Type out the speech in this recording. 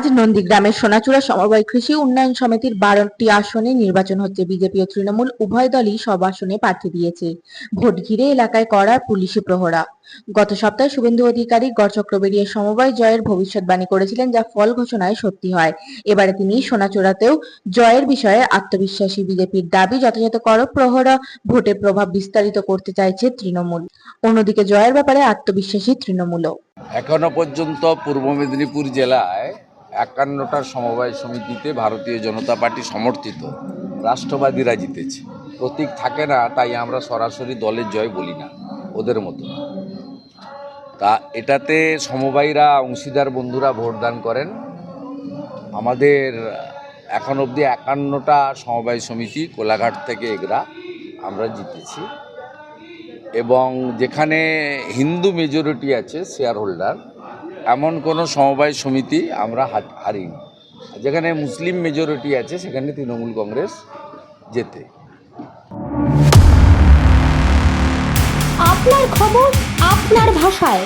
আজ নন্দীগ্রামের সোনাচূড়া সমবায় কৃষি উন্নয়ন সমিতির বারোটি আসনে নির্বাচন হচ্ছে। বিজেপি ও তৃণমূল উভয় দলই সব আসনে প্রার্থী দিয়েছে। ভোট ঘিরে এলাকায় করা পুলিশি প্রহরা। গত সপ্তাহে শুভেন্দু অধিকারী গড়চক্র বেরিয়ে সমবায় জয়ের ভবিষ্যৎবাণী করেছিলেন, যা ফল ঘোষণায় সত্যি হয়। এবারে তিনি সোনাচূড়াতেও জয়ের বিষয়ে আত্মবিশ্বাসী বিজেপির দাবি, যথাযথ কর প্রহরা ভোটে প্রভাব বিস্তারিত করতে চাইছে তৃণমূল। অন্যদিকে জয়ের ব্যাপারে আত্মবিশ্বাসী তৃণমূলও। এখনও পর্যন্ত পূর্ব মেদিনীপুর জেলায় একান্নটা সমবায় সমিতিতে ভারতীয় জনতা পার্টি সমর্থিত। রাষ্ট্রবাদীরা জিতেছে। প্রতীক থাকে না, তাই আমরা সরাসরি দলের জয় বলি না, ওদের মতো। তা এটাতে সমবায়ীরা, অংশীদার বন্ধুরা ভোটদান করেন। আমাদের এখন অবধি একান্নটা সমবায় সমিতি, কোলাঘাট থেকে এগরা, আমরা জিতেছি। এবং যেখানে হিন্দু মেজরিটি আছে শেয়ার হোল্ডার এমন কোনো সমবায় সমিতি আমরা হারি হারিনি। যেখানে মুসলিম মেজরিটি আছে, সেখানে তৃণমূল কংগ্রেস যেতে আপনার খবর আপনার ভাষায়।